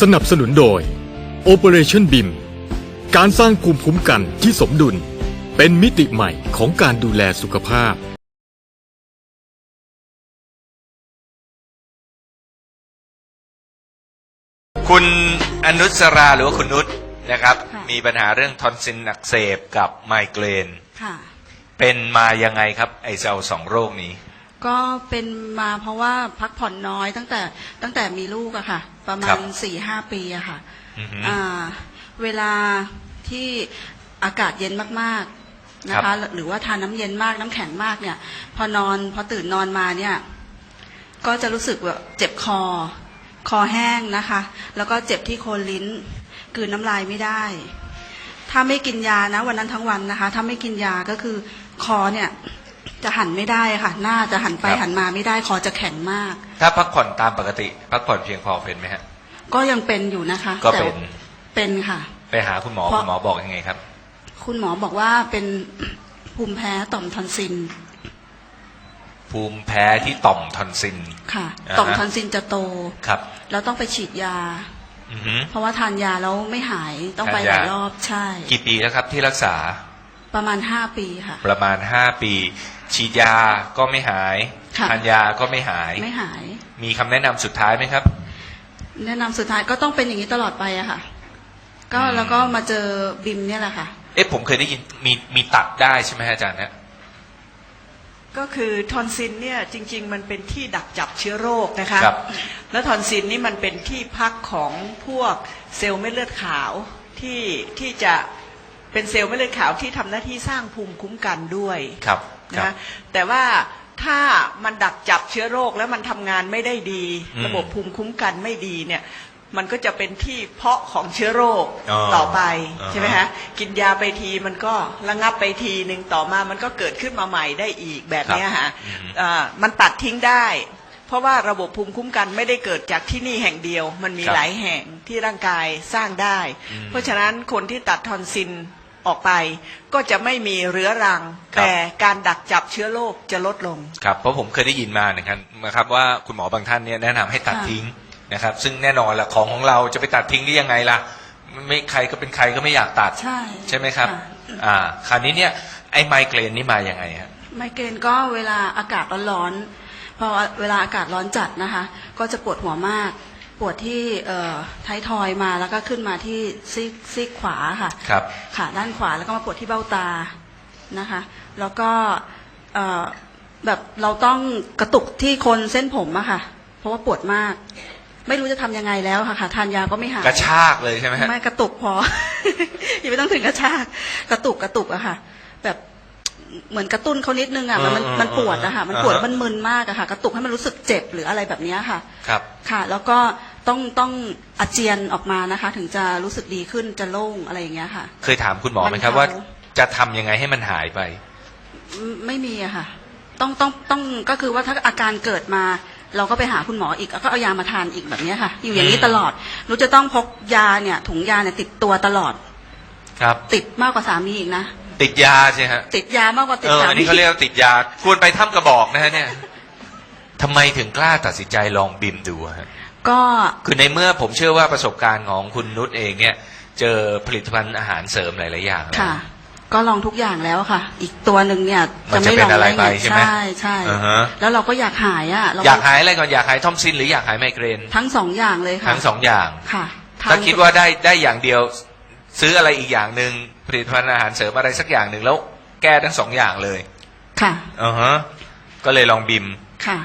สนับสนุนโดย Operation BIM การสร้างภูมิคุ้มกันที่สมดุล เป็นมิติใหม่ของการดูแลสุขภาพ คุณอนุสราหรือว่าคุณนุชนะครับ ค่ะ มีปัญหาเรื่องทอนซิลอักเสบกับไมเกรน ค่ะ เป็นมายังไงครับ ไอเจ้าสองโรคนี้ ก็เป็นมาเพราะว่าพักผ่อนน้อยตั้งแต่ตั้งแต่มีลูกอะค่ะ ประมาครัณบ สี่ห้าปีอะค่ะอือฮึ อ่าเวลาที่อากาศเย็นมากๆนะครัคะบ หรือว่าทานน้ำเย็นมากน้ำแข็งมากเนี่ย พอนอนพอตื่นนอนมาเนี่ย ก็จะรู้สึกแบบเจ็บคอ คอแห้งนะคะ แล้วก็เจ็บที่โคนลิ้นกลืนน้ำลายไม่ได้ ถ้าไม่กินยานะ วันนั้นทั้งวันนะคะ ถ้าไม่กินยาก็คือคอเนี่ย จะหันไม่ได้ค่ะ หน้าจะหันไปครับหันมาไม่ได้คอจะแข็งมาก ถ้าพักผ่อนตามปกติ พักผ่อนเพียงพอเป็นไหมฮะ ก็ยังเป็นอยู่นะคะก็แต่เป็นเป็นค่ะ ไปหาคุณหมอเพราะคุณหมอบอกยังไงครับ คุณหมอบอกว่าเป็นภูมิแพ้ต่อมทอนซิลภูมิแพ้ที่ต่อมทอนซิลค่ะอ่าฮะต่อมทอนซิลจะโตครับ แล้วต้องไปฉีดยาอือฮึเพราะว่าทานยาแล้วไม่หายต้องไปทานหยาลายรอบใช่ กี่ปีแล้วครับที่รักษา ประมาณห้าปีค่ะ ประมาณห้าปี ฉีดยาก็ไม่หายค่ะ ทานยาก็ไม่หาย ไม่หาย มีคำแนะนำสุดท้ายไหมครับ แนะนำสุดท้ายก็ต้องเป็นอย่างนี้ตลอดไปอะค่ะ ก็อืม แล้วก็มาเจอบิมเนี่ยแหละค่ะ เอ๊ะผมเคยได้ยินมีมีตัดได้ใช่ไหมฮะอาจารย์ฮะก็คือทอนซิลเนี่ยจริง ๆ มันเป็นที่ดักจับเชื้อโรคนะคะ ครับ แล้วทอนซิลนี่มันเป็นที่พักของพวกเซลล์เม็ดเลือดขาวที่ที่จะ เป็นเซลล์เม็ดเลือดขาวที่ทำหน้าที่สร้างภูมิคุ้มกันด้วยครับครันะบแต่ว่าถ้ามันดักจับเชื้อโรคแล้วมันทำงานไม่ได้ดี อืมระบบภูมิคุ้มกันไม่ดีเนี่ยมันก็จะเป็นที่เพาะของเชื้อโรคอ๋อต่อไปอ่าฮะ ใช่ไหมฮะกินยาไปทีมันก็ระงับไปทีหนึ่งต่อมามันก็เกิดขึ้นมาใหม่ได้อีกแบบเนี้ยฮะอืมอ่ามันตัดทิ้งได้ เพราะว่าระบบภูมิคุ้มกันไม่ได้เกิดจากที่นี่แห่งเดียว มันมีครับหลายแห่งที่ร่างกายสร้างได้ อืมเพราะฉะนั้นคนที่ตัดทอนซิล ออกไป ก็จะไม่มีเรื้อรังครับแต่การดักจับเชื้อโรคจะลดลง ครับ เพราะผมเคยได้ยินมานะครับนะครับว่าคุณหมอบางท่านเนี่ยแนะนำให้ตัดค่ะทิ้งนะครับ ซึ่งแน่นอนละของของเราจะไปตัดทิ้งได้ยังไงล่ะไม่ใครก็เป็นใครก็ไม่อยากตัดใช่ใช่ไหมครับะอ่า คราวนี้เนี่ยไอ้ไมเกรนนี่มายังไงฮะไมเกรนก็เวลาอากาศร้อนๆพอเวลาอากาศร้อนจัดนะคะ ก็จะปวดหัวมาก ปวดที่เอ่อท้ายทอยมาแล้วก็ขึ้นมาที่ซีกซีกขวาค่ะครับ ขาด้านขวาแล้วก็มาปวดที่เบ้าตานะคะ แล้วก็เอ่อแบบเราต้องกระตุกที่โคนเส้นผมอะค่ะ เพราะว่าปวดมาก ไม่รู้จะทำยังไงแล้วค่ะค่ะทานยาก็ไม่หายกระชากเลยใช่ไหมฮะ ไม่กระตุกพอ อย่าไม่ต้องถึงกระชาก กระตุกกระตุกอะค่ะ แบบ เหมือนกระตุ้นเขานิดนึงอะมันมันเออเออมันปวดอะค่ะมันปวดอ่าฮะมันมึนมากอะค่ะ กระตุกให้มันรู้สึกเจ็บหรืออะไรแบบเนี้ยค่ะ ครับ ค่ะ แล้วก็ต้องต้องอาเจียนออกมานะคะ ถึงจะรู้สึกดีขึ้นจะโล่งอะไรอย่างเงี้ยค่ะ เคยถามคุณหมอไหมครับบรรเทาว่า จะทำยังไงให้มันหายไปไม่ไม่มีอะค่ะ ต้องต้องต้องก็คือว่าถ้าอาการเกิดมา เราก็ไปหาคุณหมออีกแล้วก็เอายามาทานอีกแบบเนี้ยค่ะ อยู่อย่างนี้อืมตลอดรู้จะต้องพกยาเนี่ย ถุงยาเนี่ยติดตัวตลอด ครับ ติดมากกว่าสามีอีกนะ ติดยาใช่ฮะติดยามากกว่าติเอดอสาอันมีนี้เขาเรียกว่าติดยาควรไปถ้ำกระบอกนะฮะเนี่ยทำไมถึงกล้าตัดสินใจลองบิมดูอะฮะ ก็คือในเมื่อผมเชื่อว่าประสบการณ์ของคุณนุชเองเนี่ย เจอผลิตภัณฑ์อาหารเสริมหลายๆอย่างแล้ว ค่ะ ก็ลองทุกอย่างแล้วค่ะ อีกตัวหนึ่งเนี่ยมันจะไม่เป็นลองอะไรได้ไปไงใช่ไหมใช่ใช่อ่าฮะ แล้วเราก็อยากหายอะเรอยากหายอะไรก่อนอยากหายทอมซินหรืออยากหายไมเกรน ทั้งสองอย่างเลยค่ะทั้งสองอย่าง ค่ะถ้าทนคิดว่าได้ได้อย่างเดียว ซื้ออะไรอีกอย่างหนึ่งผลิตภัณฑ์อาหารเสริมอะไรสักอย่างหนึ่งแล้วแก้ทั้งสองอย่างเลยค่ะอ่าฮะก็เลยลองบิมค่ะ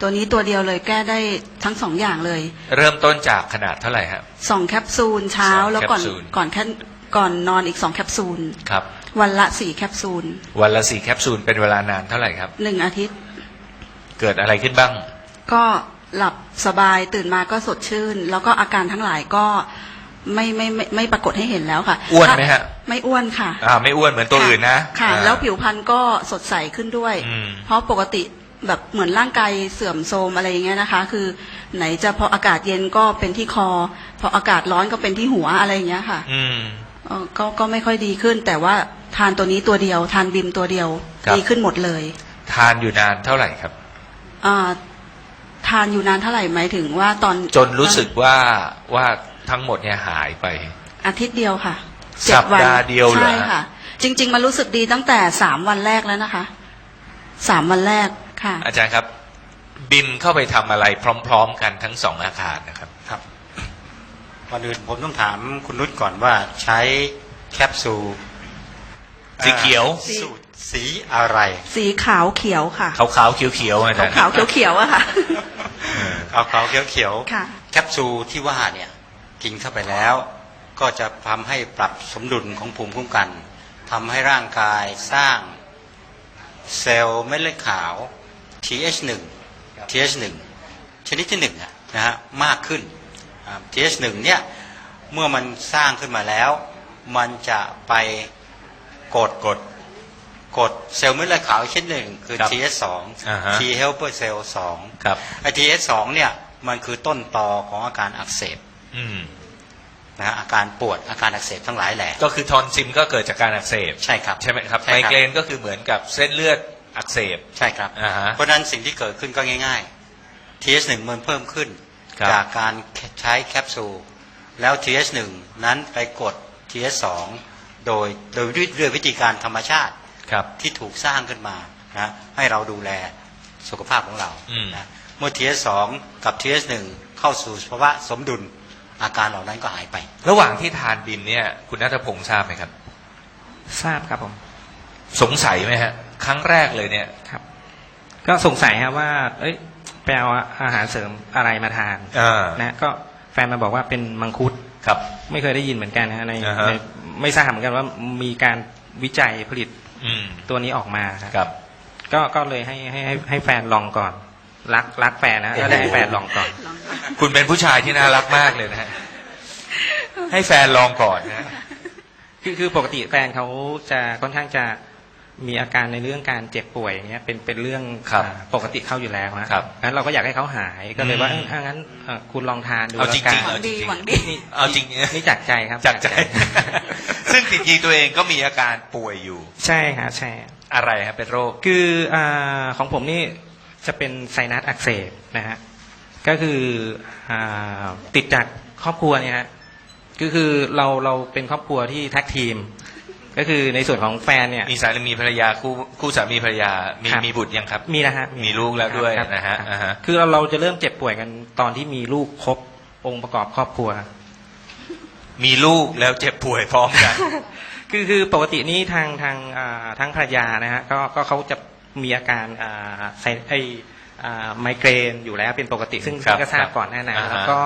ตัวนี้ตัวเดียวเลยแก้ได้ทั้งสองอย่างเลยเริ่มต้นจากขนาดเท่าไหร่ครับสองแคปซูลเช้าสองแล้วก่อนแคปซูล ก่อนแค่ก่อนนอนอีกสองแคปซูล ครับ วันละสี่แคปซูลวันละสี่แคปซูลเป็นเวลานานเท่าไหร่ครับ หนึ่งอาทิตย์ เกิดอะไรขึ้นบ้าง ก็หลับสบายตื่นมาก็สดชื่น แล้วก็อาการทั้งหลายก็ ไม่ไม่ไม่ไม่ปรากฏให้เห็นแล้วค่ะอ้วนไหมฮะ ไม่อ้วนค่ะ อ่าไม่อ้วนเหมือนตัวอื่นนะค่ะ อ่า แล้วผิวพรรณก็สดใสขึ้นด้วย อืม เพราะปกติแบบเหมือนร่างกายเสื่อมโทรมอะไรอย่างเงี้ยนะคะ คือไหนจะพออากาศเย็นก็เป็นที่คอ พออากาศร้อนก็เป็นที่หัวอะไรอย่างเงี้ยค่ะอืม เอ่อก็ก็ไม่ค่อยดีขึ้น แต่ว่าทานตัวนี้ตัวเดียว ทานบิมตัวเดียว ครับ ดีขึ้นหมดเลยทานอยู่นานเท่าไหร่ครับ อ่าททานอยู่นานเท่าไหร่ไหมายถึงว่าตอนจนรู้สึกว่าว่า ทั้งหมดเนี่ยหายไป อาทิตย์เดียวค่ะสัปดาห์จ็เดียวเหรอใช่ค่ะ จริง ๆ มันรู้สึกดีตั้งแต่สามวันแรกแล้วนะคะสามวันแรกค่ะ อาจารย์ครับ บิมเข้าไปทำอะไรพร้อม ๆ กันทั้งสองอาคารนะครับ ครับก่อนอื่นผมต้องถามคุณนุชก่อนว่าใช้แคปซูลสีเขียว อ่าสูตรสีอะไร สีขาวเขียวค่ะขาวๆเขียวๆอาจารย์ขาวๆเขียวๆอะค่ะ ขาวขาวๆเขียวเขียวๆค่ะ แคปซูลที่ว่าเนี่ย กินเข้าไปแล้ว ก็จะทำให้ปรับสมดุลของภูมิคุ้มกันทำให้ร่างกายสร้างเซลล์เม็ดเลือดขาว TH1 TH1 ชนิดที่หนึ่งอะนะฮะมากขึ้นอ่า TH1 เนี่ยเมื่อมันสร้างขึ้นมาแล้ว มันจะไปกดกดกดเซลล์เม็ดเลือดขาวชนิดหนึ่งคือครับ TH2 อ่าฮะ T helper cell 2ครับไอทีเอสสองเนี่ยมันคือต้นตอของอาการอักเสบ อืมนะฮะอาการปวดอาการอักเสบทั้งหลายแหละ ก็คือทอนซิมก็เกิดจากการอักเสบใช่ครับใช่ไหมครับใช่ไมครับ เกรนก็คือเหมือนกับเส้นเลือดอักเสบ ใช่ครับ อ่าฮะเพราะฉะนั้นสิ่งที่เกิดขึ้นก็ง่ายๆ TH1 มันเพิ่มขึ้น ครับ จากการใช้แคปซูลแล้ว TH1 นั้นไปกด TH2 โดยโดยด้วยวิธีการธรรมชาติ ครับ ที่ถูกสร้างขึ้นมานะให้เราดูแลสุขภาพของเราอืม นะเมื่อ TH2 กับ TH1 เข้าสู่ภาวะสมดุล อาการเหล่านั้นก็หายไป ระหว่างที่ทานบิมเนี่ย คุณนัทพงศ์ทราบไหมครับ ทราบครับผม สงสัยไหมฮะ ครั้งแรกเลยเนี่ยครับ ก็สงสัยครับว่า เอ้ยไปเอาอาหารเสริมอะไรมาทานอ่า นะ ก็แฟนมาบอกว่าเป็นมังคุด ครับ ไม่เคยได้ยินเหมือนกันนะฮะในอ่าฮะ ในไม่ทราบเหมือนกันว่ามีการวิจัยผลิตอืมตัวนี้ออกมาครับ ครับ ก็ก็เลยให้ให้ให้ให้แฟนลองก่อน รักรักแฟนนะก็เลยให้แฟนลองก่อนคุณเป็นผู้ชายที่น่ารักมากเลยนะฮะให้แฟนลองก่อนนะฮะคือคือปกติแฟนเขาจะค่อนข้างจะมีอาการในเรื่องการเจ็บป่วยอย่างเงี้ยเป็นเป็นเรื่องครับอ่าปกติเขาอยู่แล้วนะครับงั้นเราก็อยากให้เขาหายก็เลยว่าอืมเอ้ยถ้างั้นเอ่อคุณลองทานดูเอาแล้วจริงกันๆหวังดีหวังดี นี่เอาจริงนี่จากใจครับจากใจ ซึ่งจริงๆตัวเองก็มีอาการป่วยอยู่ ใช่ครับใช่ อะไรครับเป็นโรค คืออาของผมนี่ จะเป็นไซนัสอักเสบนะฮะก็คืออาติดจากครอบครัวเนี่ยฮะก็คือเราเราเป็นครอบครัวที่แท็กทีม ก็คือในส่วนของแฟนเนี่ย มีสามีภรรยาคู่คู่สามีภรรยา มีครับมีบุตรยังครับ มีนะฮะมีลูกแล้วด้วยครับนะฮะครับอ่าฮะคือเราเราจะเริ่มเจ็บป่วยกันตอนที่มีลูกครบองค์ประกอบครอบครัว มีลูกแล้วเจ็บป่วยพร้อมกันคือคือปกตินี่ทางทางอ่าทั้งภรรยานะฮะก็ก็เขาจะ มีอาการอ่าไซไออ่าไมเกรนอยู่แล้วเป็นปกติซึ่งครับซึ่งก็ทราครับบก่อนหน้านั้นอ่าฮะแล้วก็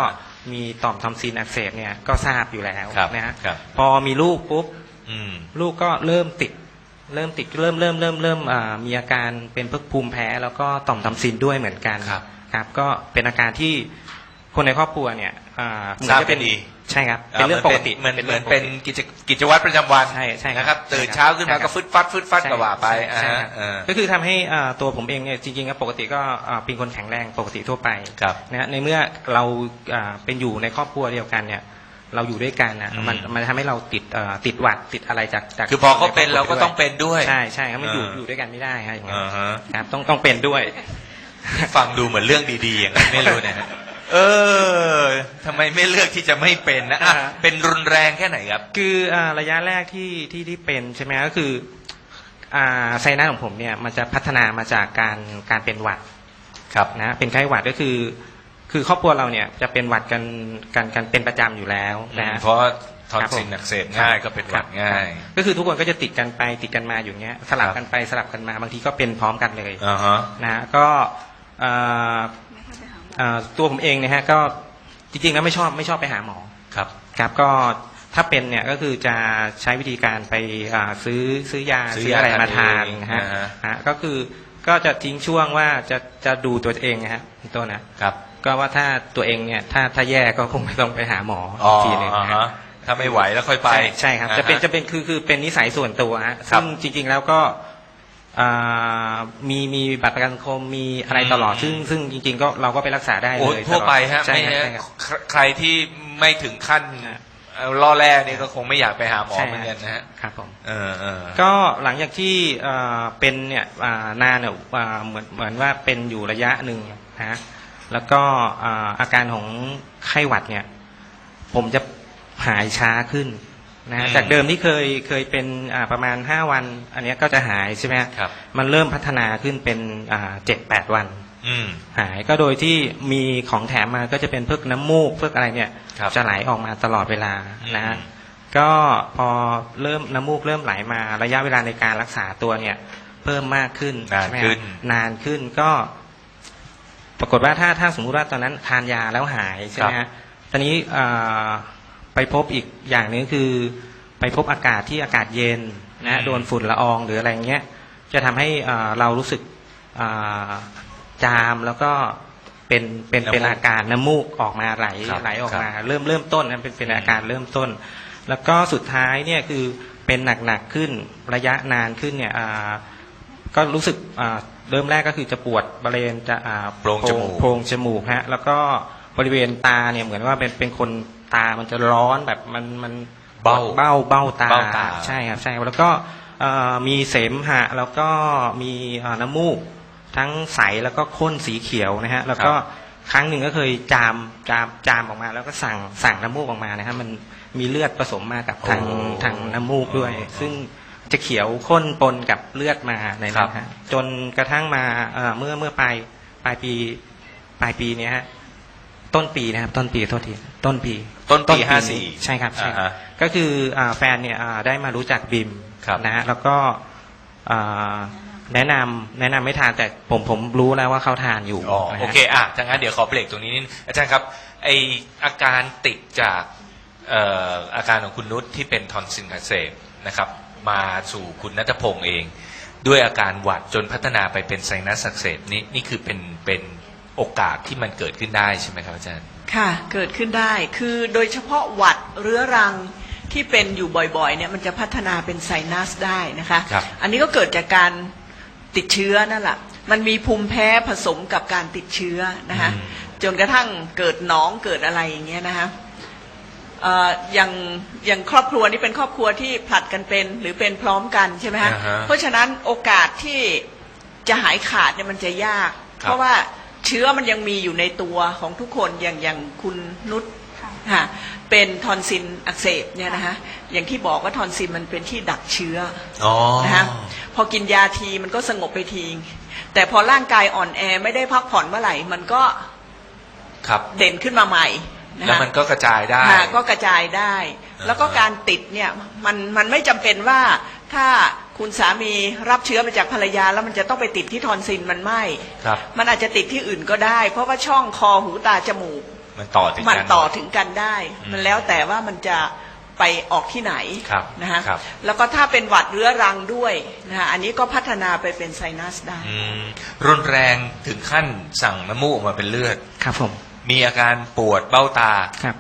มีต่อมทอมซินอักเสบเนี่ยก็ทราบอยู่แล้วครับนะฮะครับพอมีลูกปุ๊บอืมลูกก็เริ่มติด เริ่มติดเริ่มเริ่มเริ่มเริ่มอ่ามีอาการเป็นพึกภูมิแพ้ แล้วก็ต่อมทอมซินด้วยเหมือนกันครับครับ ก็เป็นอาการที่คนในครอบครัวเนี่ยอ่าเหมืทราบจะเป็นกันดี ใช่ครับ เป็นเรื่องปกติเหมือนเหมือนรื่งเป็นกติกิจกิจวัตรประจำวันใช่ใช่ครับนะครับตื่นใช่ครับเช้าขึ้นมาใช่ครัก็บฟึดฟัดฟึดฟัดก็ว่าไปใช่อ่าใช่ฮะครับเออก็คือทำให้อ่าตัวผมเองเนี่ยจริงๆแล้วปกติก็อ่าเป็นคนแข็งแรงปกติทั่วไปครับนะฮะในเมื่อเราอ่าเป็นอยู่ในครอบครัวเดียวกันเนี่ยเราอยู่ด้วยกันนะอืมมันมันทำให้เราติดเอ่อติดหวัดติดอะไรจากจากคือพอเขาเป็นใคบเราวก็ต้องเป็นด้วย ใช่ใช่ครับมันอยู่เออออยู่ด้วยกันไม่ได้ครับอย่างเงี้ยอ่าฮะครับต้องต้องเป็นด้วย ฟังดูเหมือนเรื่องดีๆอย่างนั้นไม่รู้นะฮะเออ ทำไมไม่เลือกที่จะไม่เป็นนะอะอ่าฮะเป็นรุนแรงแค่ไหนครับ คืออ่าระยะแรกที่ที่ที่เป็นใช่ไหมก็คืออ่าไซนัสของผมเนี่ยมันจะพัฒนามาจากการการเป็นหวัดครับ นะเป็นไข้หวัดก็คือ คือครอบครัวเราเนี่ยจะเป็นหวัดกันกันกันเป็นประจำอยู่แล้วนะฮะ เพราะทอนครับผมซิลอักเสบง่ายก็เป็นหวัดง่ายครับก็คือทุกคนก็จะติดกันไปติดกันมาอยู่เงี้ยสลับกันไปสลับกันมาบางทีก็เป็นพร้อมกันเลยอ่าฮะ นะฮะก็อ่าอ่าตัวผมเองเนี่ยฮะก็ จริงๆแล้วไม่ชอบไม่ชอบไปหาหมอครับ ครับก็ถ้าเป็นเนี่ยก็คือจะใช้วิธีการไปอ่าซื้อซื้อยาซื้อซื้ออะไรยาทานมาทานเองนะฮะอ่าฮะ ฮะก็คือก็จะทิ้งช่วงว่าจะจะดูตัวเองนะฮะคุณตัวนะครับก็ว่าถ้าตัวเองเนี่ยถ้าถ้าแย่ก็คงไม่ต้องไปหาหมออ๋อีอกทีหนึ่งอ่านะฮะถ้าไม่ไหวแล้วค่อยไปใช่ใช่ครับอ่าฮจะเป็นจะเป็นคือคือเป็นนิสัยส่วนตัวฮะครับซึ่งจริงๆแล้วก็อ่า มีมีบัตรประกันสังคมมีอะไรตลอดอืมซึ่งซึ่งจริง ๆ ก็เราก็ไปรักษาได้โอ้เลยทั่วไปฮะใช่ไม่ครับฮะใช่ครับใครใครที่ไม่ถึงขั้นฮะเอ่อล่อแร่นี่ก็คงไม่อยากไปหาหมอใช่เหมือนกันนะฮะครับผมเออเออก็หลังจากที่เอ่อเป็นเนี่ยอ่านานเนี่ยอ่าเหมือนเหมือนว่าเป็นอยู่ระยะหนึ่งนะฮะแล้วก็อ่าอาการของไข้หวัดเนี่ย ผมจะหายช้าขึ้น นะฮะอืมจากเดิมที่เคยเคยเป็นอ่าประมาณห้าวัน อันเนี้ยก็จะหายใช่ไหมฮะครับ มันเริ่มพัฒนาขึ้นเป็นเจ็ดแปดวัน อืม หายก็โดยที่มีของแถมมาก็จะเป็นเพิกน้ำมูกเพิกอะไรเนี่ยครับจะไหลออกมาตลอดเวลานะฮะอืม ก็พอเริ่มน้ำมูกเริ่มไหลมาระยะเวลาในการรักษาตัวเนี่ย เพิ่มมากขึ้นนานใช่ไหมฮะขึ้น นานขึ้นก็ ปรากฏว่าถ้าถ้าสมมุติว่าตอนนั้นทานยาแล้วหายใช่ไหมฮะตอนนี้อ่า ไปพบอีกอย่างหนึงคือ ไปพบอากาศที่อากาศเย็นนะฮะโดนฝุ่นละอองหรืออะไรเงี้ย จะทำให้อ่าเรารู้สึกอ่าจามแล้วก็เป็นเป็นเป็นน้ำมูกอาการน้ำมูกออกมาไหลครับไหลออกครับมา เริ่มเริ่มต้นนะเป็นเป็นอาการเริ่มต้น แล้วก็สุดท้ายเนี่ยคือเป็นหนักๆขึ้นระยะนานขึ้นเนี่ยอ่าก็รู้สึกอ่าเริ่มแรกก็คือจะปวดบริเวณจะอ่าโพรงจมูกโพรงจมูกฮะแล้วก็บริเวณตาเนี่ยเหมือนว่าเป็นเป็นคน ตามันจะร้อนแบบมันมันเบ้าเบ้าเบ้าตาเบ้าตา ใช่ครับใช่แล้วก็เอ่อมีเสมหะแล้วก็มีเอ่อน้ำมูก ทั้งใสแล้วก็ข้นสีเขียวนะฮะแล้วก็ครั้งหนึ่งก็เคยจามจามจามออกมา แล้วก็สั่งสั่งน้ำมูกออกมานะฮะมันมีเลือดผสมมากับทางโอ้ทางน้ำมูกด้วยซึ่งจะเขียวข้นปนกับเลือดมาในครันั้บนฮะจนกระทั่งมาเอ่อเมื่อเมื่อปลายปลายปีปลายปีเนี้ยฮะ ต้นปีนะครับ ต้นปีโทษทีต้นปีต้นปีนี้ห้าสี่ใช่ครับใช่ครับอ่าฮะก็คืออาแฟนเนี่ยอ่าได้มารู้จักบิมครับ นะฮะแล้วก็อ่าแนะนำแนะนำไม่ทานแต่ผมผมรู้แล้วว่าเขาทานอยู่อ๋อนะฮะ โอเคอะถ้างั้นเดี๋ยวขอเบรกตรงนี้นิดอาจารย์ครับไออาการติดจากเอ่ออาการของคุณนุชที่เป็นทอนซิลอักเสบนะครับ มาสู่คุณนัทพงศ์เอง ด้วยอาการหวัดจนพัฒนาไปเป็นไซนัสอักเสบนี่นี่คือเป็นเป็น โอกาสที่มันเกิดขึ้นได้ใช่ไหมครับอาจารย์ ค่ะ เกิดขึ้นได้ คือโดยเฉพาะหวัดเรื้อรังที่เป็นอยู่บ่อยๆ เนี่ยมันจะพัฒนาเป็นไซนัสได้นะคะ ครับ อันนี้ก็เกิดจากการติดเชื้อนั่นแหละ มันมีภูมิแพ้ผสมกับการติดเชื้อนะคะ อืม จนกระทั่งเกิดหนองเกิดอะไรอย่างเงี้ยนะคะเอ่ออย่างอย่างครอบครัวนี้เป็นครอบครัวที่ผลัดกันเป็นหรือเป็นพร้อมกันใช่ไหมฮะ อ่าฮะเพราะฉะนั้นโอกาสที่จะหายขาดเนี่ยมันจะยาก ครับ เพราะว่า เชื้อมันยังมีอยู่ในตัวของทุกคนอย่างอย่างคุณนุชค่ะค่ะเป็นทอนซิลอักเสบเนี่ยนะคะอย่างที่บอกว่าทอนซิลมันเป็นที่ดักเชื้ออ๋อนะคะพอกินยาทีมันก็สงบไปทีแต่พอร่างกายอ่อนแอไม่ได้พักผ่อนเมื่อไหร่ มันก็ครับเด่นขึ้นมาใหม่นะแล้วคะมันก็กระจายได้ค่ะก็กระจายได้อ่าแล้วก็การติดเนี่ยมันมันไม่จำเป็นว่า ถ้าคุณสามีรับเชื้อมาจากภรรยา แล้วมันจะต้องไปติดที่ทอนซิลมันไม่ ครับ มันอาจจะติดที่อื่นก็ได้ เพราะว่าช่องคอหูตาจมูก มันต่อถึงมันกันต่อถึงกันได้ อืมมันแล้วแต่ว่ามันจะไปออกที่ไหนครับนะฮะครับ แล้วก็ถ้าเป็นหวัดเรื้อรังด้วยนะฮะอันนี้ก็พัฒนาไปเป็นไซนัสได้ อืมรุนแรงถึงขั้นสั่งน้ำมูกออกมาเป็นเลือด ครับผมมีอาการปวดเบ้าตา ครับ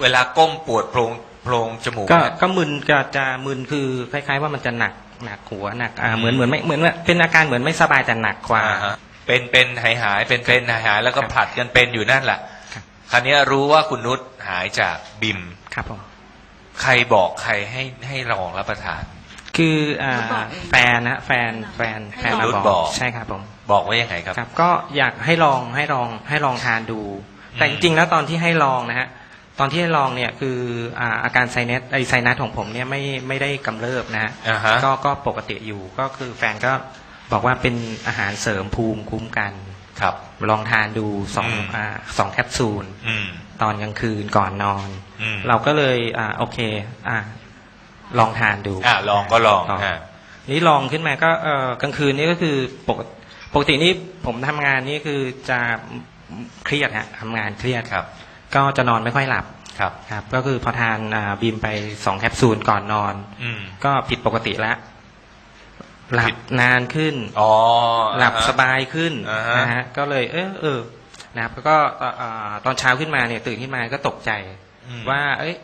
เวลาก้มปวดโพรงโพรงจมูกก็เนี่ยก็มึนก็จะมึนคือคล้ายๆ ว่ามันจะหนักหนักหัวหนักอ่าเหมือนเหมือนไม่เหมือนว่าเป็นอาการเหมือนไม่สบายแต่หนักกว่าอ่าฮะเป็นเป็นหายหายเป็นเป็นหายหายแล้วก็ครับผลัดกันเป็นอยู่นั่นแหละครับคราวนี้รู้ว่าคุณนุชหายจากบิมครับผมใครบอกใครให้ให้ลองรับประทาน คืออ่านุชบอกเองแฟนนะแฟนแฟนแฟนให้มาลองบบอกอกใช่ครับผมบอกว่ายังไงครับครับ ก็อยากให้ลองให้ลองให้ลองทานดู แต่อืจมริงๆแล้วตอนที่ให้ลองนะฮะ ตอนที่ให้ลองเนี่ยคืออ่าอาการไซเนสไอไซนัสของผมเนี่ยไม่ไม่ได้กำเริบนะฮะอ่าฮะ ก็ก็ปกติอยู่ก็คือแฟนก็บอกว่าเป็นอาหารเสริมภูมิคุ้มกัน ครับ ลองทานดูสองอืม อ่าสองแคปซูล อืม ตอนกลางคืนก่อนนอน อืม เราก็เลยอ่าโอเคอ่าลองทานดูอ่าลองก็ลองลองอ่านี่ลองขึ้นมาก็เออกลางคืนนี่ก็คือปกปกตินี่ผมทำงานนี่คือจะเครียดฮะทำงานเครียด ครับ ก็จะนอนไม่ค่อยหลับครับ ครับ ก็คือพอทานอ่าบีมไปสองแคปซูลก่อนนอน อืม ก็ผิดปกติแล้วหลัผิบด นานขึ้น อ๋อหลับอ่าฮะ สบายขึ้นอ่าฮะ นะฮะก็เลยเออเออนะครับแล้วก็เอ่อเอ่อตอนเช้าขึ้นมาเนี่ยตื่นขึ้นมาก็ตกใจ อืม ว่าเอ้ย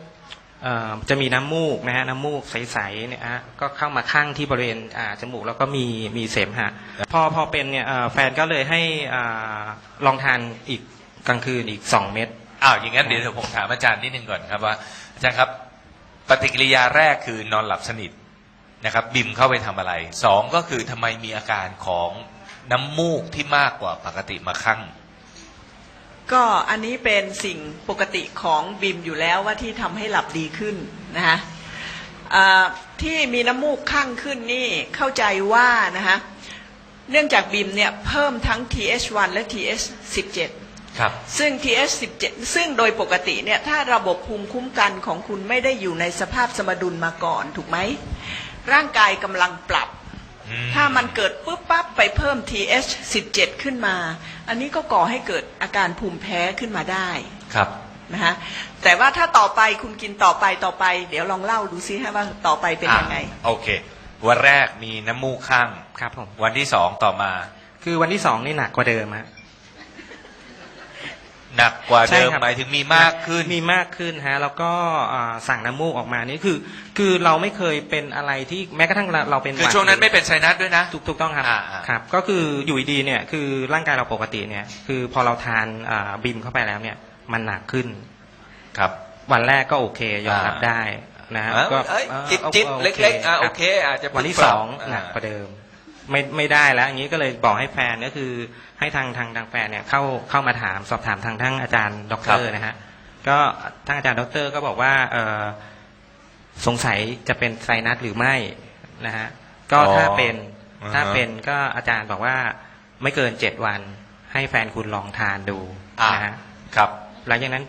เอ่อจะมีน้ำมูกนะฮะน้ำมูกใสๆเนี่ยฮะก็เข้ามาข้างที่บริเวณอ่าจมูกแล้วก็มีมีเสมหะพอพอเป็นเนี่ยเอ่อแฟนก็เลยให้อ่าลองทานอีกกลางคืนอีกสองเม็ด อ้าวอย่างนั้นเดี๋ยวผมถามอาจารย์นิดนึงก่อนครับว่าอาจารย์ครับ ปฏิกิริยาแรกคือนอนหลับสนิทนะครับ บิมเข้าไปทำอะไรสองก็คือทำไมมีอาการของน้ำมูกที่มากกว่าปกติมาคั่งก็อันนี้เป็นสิ่งปกติของบิมอยู่แล้วว่าที่ทำให้หลับดีขึ้นนะคะที่มีน้ำมูกข้างขึ้นนี่เข้าใจว่านะคะเนื่องจากบิมเนี่ยเพิ่มทั้ง TH1 และ TH17 ครับ ซึ่ง TH17 ซึ่งโดยปกติเนี่ยถ้าระบบภูมิคุ้มกันของคุณไม่ได้อยู่ในสภาพสมดุลมาก่อนถูกไหม ร่างกายกำลังปรับ อืม ถ้ามันเกิดปุ๊บปั๊บไปเพิ่ม TH17 ขึ้นมา อันนี้ก็ก่อให้เกิดอาการภูมิแพ้ขึ้นมาได้ ครับ นะฮะแต่ว่าถ้าต่อไปคุณกินต่อไปต่อไป เดี๋ยวลองเล่าดูซิฮะว่าต่อไปเป็นยังไง อะโอเค วันแรกมีน้ำมูกข้าง ครับผมวันที่สองต่อมา คือวันที่สองนี่หนักกว่าเดิมฮะ หนักกว่าเดิมใช่ครับ หมายถึงมีมากขึ้น มีมากขึ้นฮะแล้วก็อ่าสั่งน้ำมูกออกมานี่คือ คือเราไม่เคยเป็นอะไรที่แม้กระทั่งเราเราเป็นคือหดช่วงนั้นไม่เป็นไซนัสด้วยนะ ถูกถูกต้องครับอ่าอ่า ครับ ก็คืออยู่ดีๆเนี่ยคือร่างกายเราปกติเนี่ยคือพอเราทานอ่าบิมเข้าไปแล้วเนี่ยมันหนักขึ้น ครับ วันแรกก็โอเคยอมรับอ่าได้นะฮะเอ้าก็เอ้ยอ่าจิบโอจิบโอเล็กๆอะคโอรับเคอาจจะวันที่ปรับสองหนักกว่าเดิม ไม่ไม่ได้แล้วอย่างนี้ก็เลยบอกให้แฟนก็คือให้ทางทางทางแฟนเนี่ยเข้าเข้ามาถามสอบถามทางทั้งอาจารย์ด็อกเตอร์นะฮะก็ทางอาจารย์ด็อกเตอร์ก็บอกว่าเออสงสัยจะเป็นไซนัสหรือไม่นะฮะก็อ๋อถ้าเป็นอ่าฮะถ้าเป็นก็อาจารย์บอกว่าไม่เกินเจ็ดวัน ให้แฟนคุณลองทานดูอ่านะฮะครับ หลังจากนั้น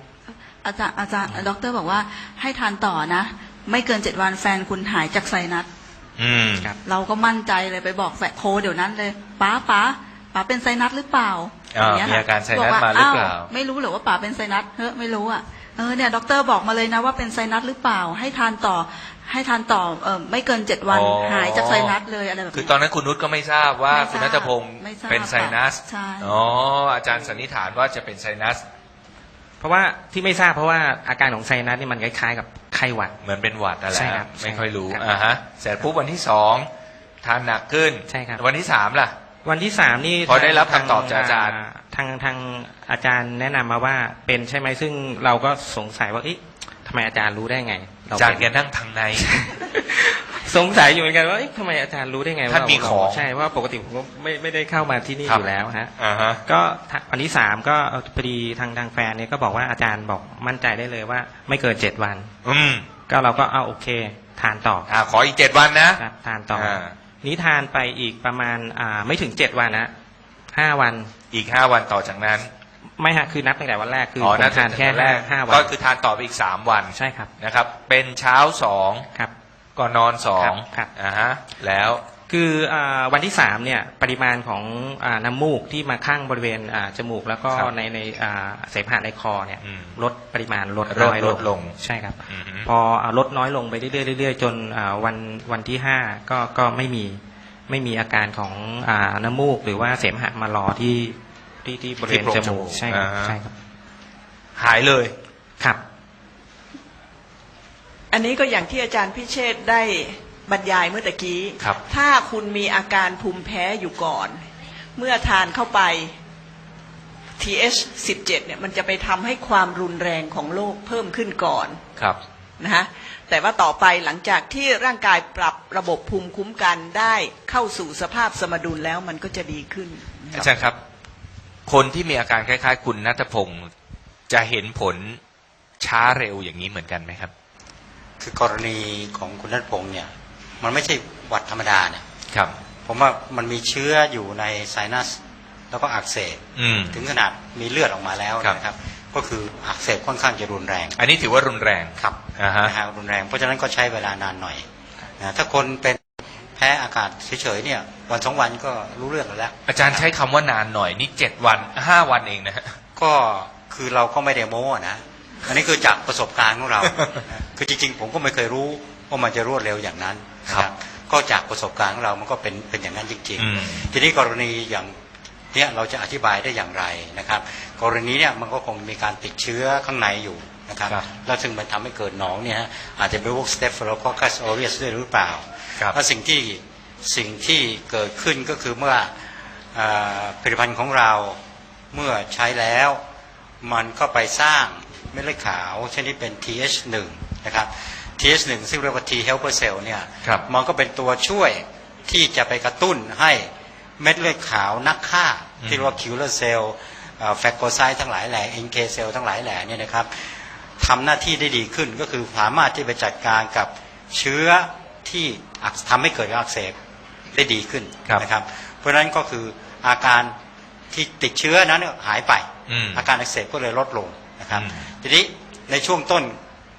อาจารย์อาจารย์ด็อกเตอร์บอกว่าให้ทานต่อนะ ไม่เกินเจ็ดวันแฟนคุณหายจากไซนัส อืม ครับ เราก็มั่นใจเลยไปบอกแฟนโคเดี๋ยวนั้นเลยป๋าป๋าป๋าเป็นไซนัสหรือเปล่าอ่าย่งเงี้ยมีอาการไซนัสบว่มาหรือเปล่า วไม่รู้เหรือว่าป๋าเป็นไซนัสเฮ้ยไม่รู้อะเออเนี่ยด็อกเตอร์บอกมาเลยนะว่าเป็นไซนัสหรือเปล่า ให้ทานต่อ ให้ทานต่อเออไม่เกินเจ็ดวันอ๋อ หายจากไซนัสเลยอะไรแบบคือเนี้ยตอนนั้นคุณนุชก็ไม่ทราบว่าไม่ทราบคุณนัทพงศ์ไม่ทราบเป็นไซนัสใช่ อ๋อ อาจารย์สันนิษฐานว่าจะเป็นไซนัสเพ ราะว่าที่ไม่ทราบเพราะว่าอาการของไซนัสนี่มันคล้ายๆกับไข้หวัด เหมือนเป็นหวัดนั่นแหละใช่ครับไม่ค่อยรู้ครับอ่าฮะเสร็จปุ๊บวันที่สองทานหนักขึ้นใช่ครับ วันที่สามล่ะ วันที่สามนี่พอได้รับทงคำตอบจากอาจารย์ ทางทางอาจารย์แนะนำมาว่าเป็นใช่ไหมซึ่งเราก็สงสัยว่าเอ๊ะทำไมอาจารย์รู้ได้ไงเอาจารย์เป็แกนั่งทางใน สงสัยอยู่เหมือนกันว่าเอ๊ะทำไมอาจารย์รู้ได้ไงว่ท่านมีเรของ ใช่ว่าปกติผมก็ไม่ไม่ได้เข้ามาที่นี่ครับอยู่แล้วฮะ อ่าฮะ ก็วันที่สามก็เอ่อพอดีทางทางแฟนเนี่ยก็บอกว่าอาจารย์บอกมั่นใจได้เลยว่า ไม่เกินเจ็ดวัน อืมก็เราก็เอาโอเค ทานต่ออ่าขออีกเจ็ดวันนะครับทานต่ออานี้ทานไปอีกประมาณอ่าไม่ถึงเจ็ดวันนะห้าวัน อีกห้าวันต่อจากนั้น ไม่ฮะคือนับตั้งแต่วันแรกคืออ๋อผมนับทานแค่แรห้ากห้าวันก็คือทานต่อไปอีกสามวันใช่ครับนะครับ เป็นเช้าสองครับ ก่อนนอนสองครับครับ อ่าฮะแล้วคืออาวันที่สามเนี่ยปริมาณของอาน้ำมูกที่มาข้างบริเวณอ่าจมูกแล้วก็ครับในในอ่าเสมหะในคอเนี่ยอืม ลดปริมาณลดลดน้อยลดลงใช่ครับ อือฮึ พออ่าลดน้อยลงไปเรื่อยๆเรื่อยๆจนอ่าวันวันที่ห้าก็ก็ไม่มีไม่มีอาการของอ่าน้ำมูกหรือว่าเสมหะมารอที่ ที่ที่บริเวณที่โพรงจมูกจมูกใช่ครับอ่าฮะใช่ครับ หายเลยครับ อันนี้ก็อย่างที่อาจารย์พิเชษฐ์ได้บรรยายเมื่อตะกี้ ครับถ้าคุณมีอาการภูมิแพ้อยู่ก่อน เมื่อทานเข้าไป TH17 เนี่ยมันจะไปทำให้ความรุนแรงของโรคเพิ่มขึ้นก่อนครับนะฮะแต่ว่าต่อไปหลังจากที่ร่างกายปรับระบบภูมิคุ้มกันได้เข้าสู่สภาพสมดุลแล้วมันก็จะดีขึ้น อาจารย์ครับ คนที่มีอาการคล้ายๆ คุณนัทพงศ์จะเห็นผลช้าเร็วอย่างนี้เหมือนกันไหมครับ คือกรณีของคุณนัทพงศ์เนี่ย มันไม่ใช่หวัดธรรมดาเนี่ยครับ ผมว่ามันมีเชื้ออยู่ในไซนัส แล้วก็อักเสบอืมถึงขนาดมีเลือดออกมาแล้วครับนะครับ ก็คืออักเสบค่อนข้างจะรุนแรง อันนี้ถือว่ารุนแรงครับอ่าฮะนะฮะรุนแรงเพราะฉะนั้นก็ใช้เวลานานหน่อยนะถ้าคนเป็นแพ้อากาศเฉยๆเนี่ย วันสองวันก็รู้เรื่องแล้ว อาจารย์ใช้คำว่านานหน่อยนี่เจ็ดวันห้าวันเองนะฮะก็คือเราก็ไม่ได้โม้นะอันนี้คือจากประสบการณ์ของเรา คือจริงๆ ผมก็ไม่เคยรู้ว่ามันจะรวดเร็วอย่างนั้นนะครับ ก็จากประสบการณ์ของเรามันก็เป็นเป็นอย่างนั้นจริงอืมๆทีนี้กรณีอย่างเนี้ยเราจะอธิบายได้อย่างไรนะครับ กรณีเนี่ยมันก็คงมีการติดเชื้อข้างในอยู่ นะครับครับแล้วซึ่งมันทำให้เกิดหนองเนี่ยฮะอาจจะเป็นพวก Staphylococcus aureus ด้วยหรือเปล่าครับแล้วสิ่งที่สิ่งที่เกิดขึ้นก็คือเมื่ออ่าผลิตภัณฑ์ของเราเมื่อใช้แล้ว มันก็ไปสร้างเม็ดเลือดขาวชนิดเป็น TH1 นะครับ TH1 ซึ่งเรียกว่า T helper cell เนี่ยครับมันก็เป็นตัวช่วยที่จะไปกระตุ้นให้เม็ดเลือดขาวนักฆ่า ที่เรียกว่า killer cell แฟกโกไซต์ทั้งหลายแหล่เอ็นเคเซลทั้งหลายแหล่เนี่ยนะครับ ทำหน้าที่ได้ดีขึ้น ก็คือสามารถที่ไปจัดการกับเชื้อที่อักทำให้เกิดการอักเสบได้ดีขึ้นครับนะครับ เพราะฉะนั้นก็คืออาการที่ติดเชื้อนั้นเนี่ยหายไปอืมอาการอักเสบก็เลยลดลงนะครับอืมทีนี้ในช่วงต้น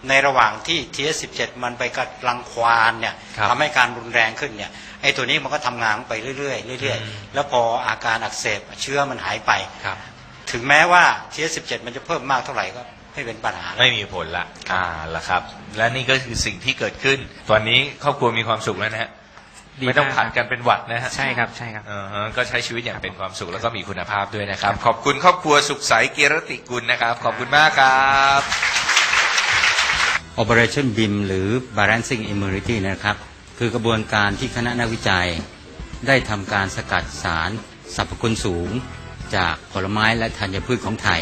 ในระหว่างที่ TS17 มันไปกำลังควานเนี่ยครับทำให้การรุนแรงขึ้นเนี่ยไอ้ตัวนี้มันก็ทำงานไปเรื่อยๆเรื่อยอืมๆแล้วพออาการอักเสบเชื้อมันหายไปครับถึงแม้ว่า TS17 มันจะเพิ่มมากเท่าไหร่ก็ ไม่เป็นปัญหา ไม่มีผลละอ่าละครับ และนี่ก็คือสิ่งที่เกิดขึ้น ตอนนี้ครอบครัวมีความสุขแล้วนะฮะดีไม่ต้องมากผัดกันเป็นหวัดนะฮะใช่ครับใช่ครับ อ่าฮะก็ใช้ชีวิตอย่างเป็นความสุขแล้วก็มีคุณภาพด้วยนะครับ ขอบคุณครอบครัวสุขใสเกียรติกุลนะครับ ขอบคุณมากครับ Operation BIM หรือ Balancing Immunity นะครับ คือกระบวนการที่คณะนักวิจัย ได้ทำการสกัดสารสรรพคุณสูง จากผลไม้และธัญพืชของไทย